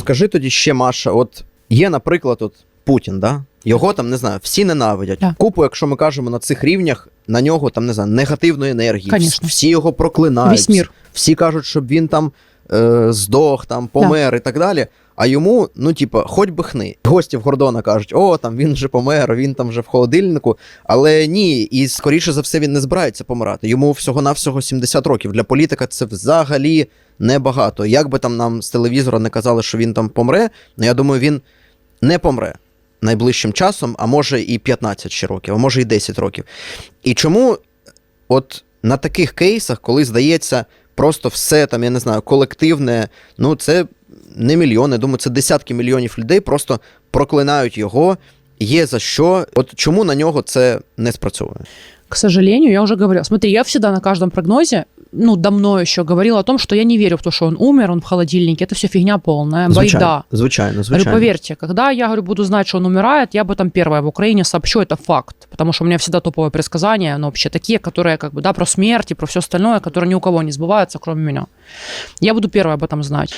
Скажи тоді ще, Маша, от є, наприклад, от Путін, да? Його там не знаю, всі ненавидять. Да. Купу, якщо ми кажемо на цих рівнях, на нього там не знаю, негативної енергії. Конечно. Всі його проклинають. Весь мір. Всі кажуть, щоб він там е, здох, там помер і так далі. А йому, ну, типа, хоч би хни. Гості в Гордона кажуть, о, там він вже помер, він там вже в холодильнику. Але ні, і скоріше за все він не збирається помирати. Йому всього-навсього 70 років. Для політика це взагалі небагато. Як би там нам з телевізора не казали, що він там помре, ну я думаю, він не помре найближчим часом, а може і 15 ще років, а може і 10 років. І чому от на таких кейсах, коли здається, просто все там, я не знаю, колективне, ну це не мільйони, думаю, це десятки мільйонів людей просто проклинають його. Є за що, от чому на нього це не спрацьовує? К сожалению, я уже говорила. Смотри, я всегда на каждом прогнозе, ну, давно еще говорила о том, что я не верю в то, что он умер, он в холодильнике. Это все фигня полная, байда. звичайно, Говорю, звичайно. поверьте, когда я говорю, буду знать, что он умирает, я об этом первая в Украине сообщу, это факт. Потому что у меня всегда топовые предсказания, но вообще такие, которые как бы, да, про смерть и про все остальное, которые ни у кого не сбываются, кроме меня. Я буду первая об этом знать.